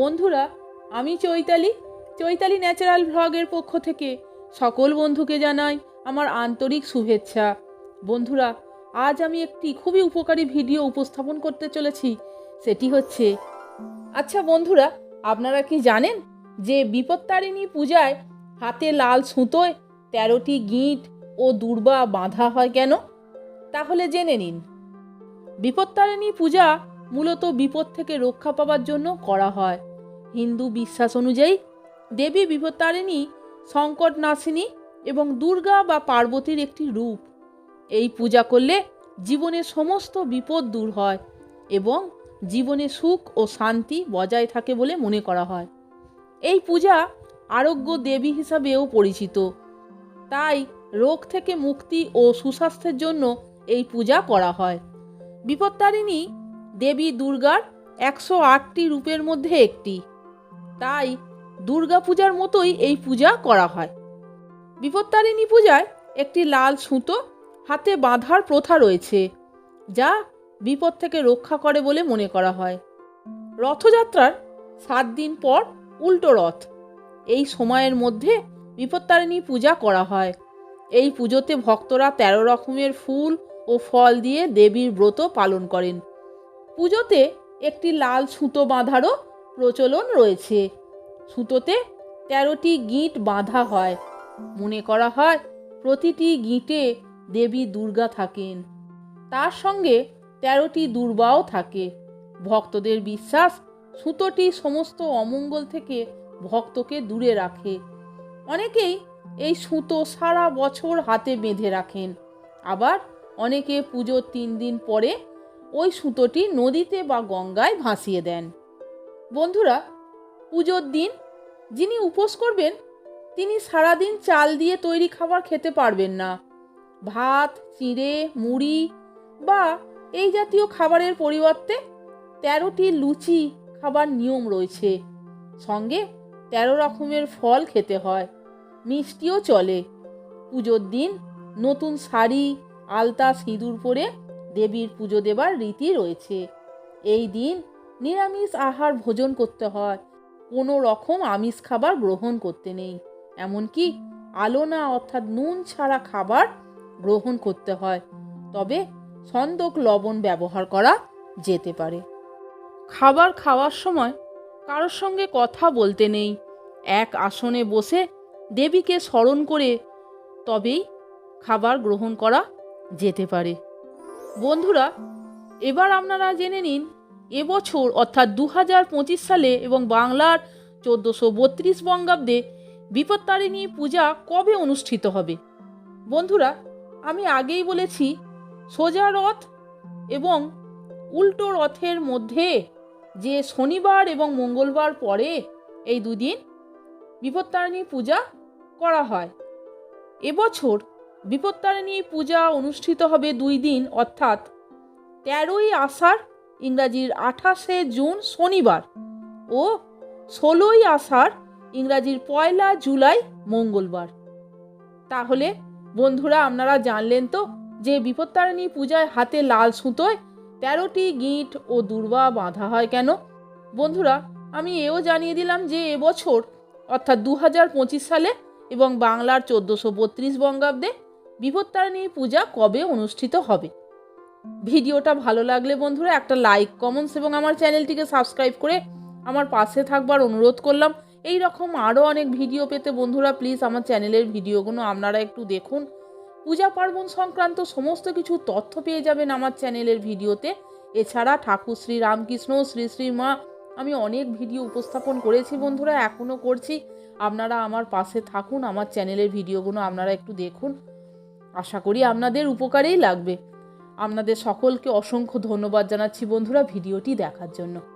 বন্ধুরা, আমি চৈতালি। চৈতালি ন্যাচারাল ভ্লগের পক্ষ থেকে সকল বন্ধুকে জানাই আমার আন্তরিক শুভেচ্ছা। বন্ধুরা, আজ আমি একটি খুবই উপকারী ভিডিও উপস্থাপন করতে চলেছি, সেটি হচ্ছে আচ্ছা বন্ধুরা, আপনারা কি জানেন যে বিপত্তারিণী পূজায় হাতে লাল সুতোয় তেরোটি গিঁট ও দুর্বা বাঁধা হয় কেন? তাহলে জেনে নিন। বিপত্তারিণী পূজা মূলত বিপদ থেকে রক্ষা পাওয়ার জন্য করা হয়। হিন্দু বিশ্বাস অনুযায়ী, দেবী বিপত্তারিণী সংকট নাশিনী এবং দুর্গা বা পার্বতীর একটি রূপ। এই পূজা করলে জীবনের সমস্ত বিপদ দূর হয় এবং জীবনে সুখ ও শান্তি বজায় থাকে বলে মনে করা হয়। এই পূজা আরোগ্য দেবী হিসাবেও পরিচিত। তাই রোগ থেকে মুক্তি ও সুস্বাস্থ্যের জন্য এই পূজা করা হয়। বিপত্তারিণী দেবী দুর্গার একশো আটটি রূপের মধ্যে একটি। তাই দুর্গা পূজার মতোই এই পূজা করা হয়। বিপত্তারিণী পূজায় একটি লাল সুতো হাতে বাঁধার প্রথা রয়েছে, যা বিপদ থেকে রক্ষা করে বলে মনে করা হয়। রথযাত্রার সাত দিন পর উল্টো রথ। এই সময়ের মধ্যে বিপত্তারিণী পূজা করা হয়। এই পুজোতে ভক্তরা তেরো রকমের ফুল ও ফল দিয়ে দেবীর ব্রত পালন করেন। পুজোতে একটি লাল সুতো বাঁধারও প্রচলন রয়েছে। সুতোতে তেরোটি গিঁট বাঁধা হয়। মনে করা হয় প্রতিটি গিঁটে দেবী দুর্গা থাকেন। তার সঙ্গে তেরোটি দুর্বাও থাকে। ভক্তদের বিশ্বাস সুতোটি সমস্ত অমঙ্গল থেকে ভক্তকে দূরে রাখে। অনেকেই এই সুতো সারা বছর হাতে বেঁধে রাখেন। আবার অনেকে পুজোর তিন দিন পরে ওই সুতোটি নদীতে বা গঙ্গায় ভাসিয়ে দেন। বন্ধুরা, পুজোর দিন যিনি উপোস করবেন, তিনি সারাদিন চাল দিয়ে তৈরি খাবার খেতে পারবেন না। ভাত, চিড়ে, মুড়ি বা এই জাতীয় খাবারের পরিবর্তে তেরোটি লুচি খাবার নিয়ম রয়েছে। সঙ্গে তেরো রকমের ফল খেতে হয়, মিষ্টিও চলে। পুজোর দিন নতুন শাড়ি, আলতা, সিঁদুর পরে দেবীর পুজো দেবার রীতি রয়েছে। এই দিন নিরামিষ আহার ভোজন করতে হয়। কোনো রকম আমিষ খাবার গ্রহণ করতে নেই। এমনকি আলোনা অর্থাৎ নুন ছাড়া খাবার গ্রহণ করতে হয়। তবে সন্দক লবণ ব্যবহার করা যেতে পারে। খাবার খাওয়ার সময় কারোর সঙ্গে কথা বলতে নেই। এক আসনে বসে দেবীকে স্মরণ করে তবেই খাবার গ্রহণ করা যেতে পারে। বন্ধুরা, এবার আপনারা জেনে নিন এবছর অর্থাৎ দু হাজার পঁচিশ সালে এবং বাংলার চোদ্দোশো বত্রিশ বঙ্গাব্দে বিপত্তারিণী পূজা কবে অনুষ্ঠিত হবে? বন্ধুরা, আমি আগেই বলেছি, সোজা রথ এবং উল্টো রথের মধ্যে যে শনিবার এবং মঙ্গলবার পরে এই দুদিন বিপত্তারিণী পূজা করা হয়। এবছর বিপত্তারিণী পূজা অনুষ্ঠিত হবে দুই দিন, অর্থাৎ তেরোই আষাঢ়, ইংরাজির আঠাশে জুন শনিবার ও ষোলোই আষাঢ়, ইংরাজির পয়লা জুলাই মঙ্গলবার। তাহলে বন্ধুরা, আপনারা জানলেন তো যে বিপত্তারিণী পূজায় হাতে লাল সুতোয় তেরোটি গিঁট ও দুর্বা বাঁধা হয় কেন? বন্ধুরা, আমি এও জানিয়ে দিলাম যে এবছর, অর্থাৎ দু হাজার পঁচিশ সালে এবং বাংলার চোদ্দোশো বত্রিশ বঙ্গাব্দে বিপত্তারিণী পূজা কবে অনুষ্ঠিত হবে? ভিডিওটা ভালো লাগলে বন্ধুরা একটা লাইক কমেন্টস এবং আমার চ্যানেলটিকে সাবস্ক্রাইব করে আমার পাশে থাকবার অনুরোধ করলাম। এই রকম আরও অনেক ভিডিও পেতে বন্ধুরা প্লিজ আমার চ্যানেলের ভিডিওগুলো আপনারা একটু দেখুন। পূজা পার্বণ সংক্রান্ত সমস্ত কিছু তথ্য পেয়ে যাবেন আমার চ্যানেলের ভিডিওতে। এছাড়া ঠাকুর শ্রী রামকৃষ্ণ, শ্রী শ্রী মা, আমি অনেক ভিডিও উপস্থাপন করেছি বন্ধুরা এখনও করছি। আপনারা আমার পাশে থাকুন, আমার চ্যানেলের ভিডিওগুলো আপনারা একটু দেখুন। আশা করি আপনাদের উপকারেই লাগবে। আপনাদের সকলকে অসংখ্য ধন্যবাদ জানাচ্ছি বন্ধুরা ভিডিওটি দেখার জন্য।